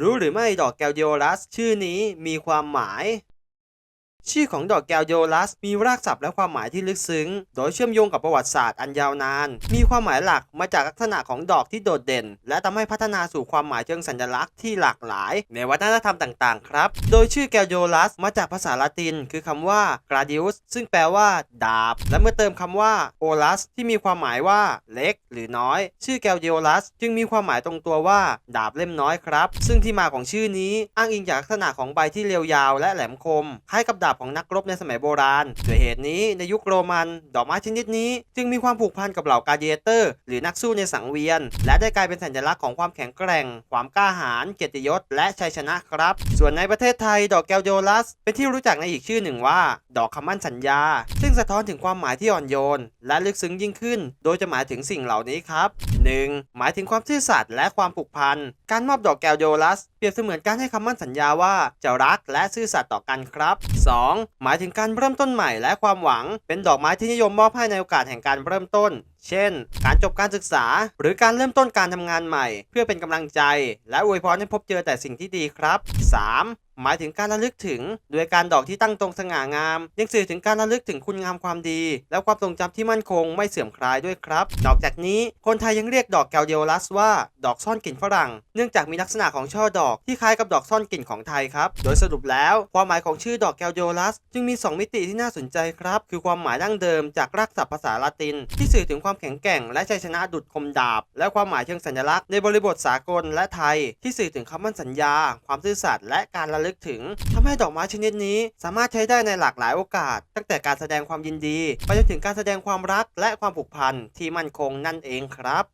รู้หรือไม่ดอกแกวโยลัสชื่อนี้มีความหมาย ชื่อของดอกแกวโยลัส มีรากศัพท์และความหมายที่ลึกซึ้ง โดยเชื่อมโยงกับประวัติศาสตร์อันยาวนาน มีความหมายหลักมาจากลักษณะของดอกที่โดดเด่น และทำให้พัฒนาสู่ความหมายเชิงสัญลักษณ์ที่หลากหลาย ในวัฒนธรรมต่างๆ ครับ โดยชื่อแกวโยลัส มาจากภาษาละติน คือคำว่า gradius ซึ่งแปลว่าดาบ และเมื่อเติมคำว่า olus ที่มีความหมายว่าเล็ก หรือน้อย ชื่อแกวโยลัส จึงมีความหมายตรงตัวว่า ดาบเล่มน้อยครับ ซึ่งที่มาของชื่อนี้อ้างอิงจากลักษณะของใบที่เรียวยาวและแหลมคมคล้ายกับดาบของนักรบในสมัยโบราณด้วยเหตุนี้ในยุคโรมัน ดอกไม้ชนิดนี้ จึงมีความผูกพันกับเหล่ากาเดียเตอร์ หรือนักสู้ในสังเวียน และได้กลายเป็นสัญลักษณ์ของความแข็งแกร่ง ความกล้าหาญเกียรติยศ และชัยชนะครับ ส่วนในประเทศไทยดอกแกลโยลัส เป็นที่รู้จักในอีกชื่อหนึ่งว่า ดอกคำมั่นสัญญาซ สะท้อนถึงความหมายที่อ่อนโยน และลึกซึ้งยิ่งขึ้น โดยจะหมายถึงสิ่งเหล่านี้ครับ 1. หมายถึงความซื่อสัตย์และความผูกพัน การมอบดอกแก้วโยลัส เปรียบเสมือนการให้คำมั่นสัญญาว่าจะรักและซื่อสัตย์ต่อกันครับ 2. หมายถึงการเริ่มต้นใหม่และความหวัง เป็นดอกไม้ที่นิยมมอบให้ในโอกาสแห่งการเริ่มต้นเช่น การจบการศึกษา หรือการเริ่มต้นการทำงานใหม่ เพื่อเป็นกำลังใจ และอวยพรให้พบเจอแต่สิ่งที่ดีครับ 3. หมายถึงการระลึกถึง โดยการดอกที่ตั้งตรงสง่างาม ยังสื่อถึงการระลึกถึงคุณงามความดี และความทรงจำที่มั่นคงไม่เสื่อมคลายด้วยครับ นอกจากนี้ คนไทยยังเรียกดอกแกวเดียลัสว่า ดอกซ่อนกลิ่นฝรั่ง เนื่องจากมีลักษณะของช่อดอกที่คล้ายกับดอกซ่อนกลิ่นของไทยครับ โดยสรุปแล้ว ความหมายของชื่อดอกแกวเดียลัส จึงมี 2 มิติที่น่าสนใจครับ คือความหมายดั้งเดิมจากรากศัพท์ภาษาละติน ที่สื่อถึงความแข็งแกร่ง และชัยชนะดุดคมดาบ และความหมายเชิงสัญลักษณ์ในบริบทสากลและไทย ที่สื่อถึงคำมั่นสัญญา ความซื่อสัตย์และการระลึกถึงทำให้ดอกไม้ชนิดนี้ สามารถใช้ได้ในหลากหลายโอกาส ตั้งแต่การแสดงความยินดี ไปจนถึงการแสดงความรักและความผูกพันที่มั่นคงนั่นเองครับ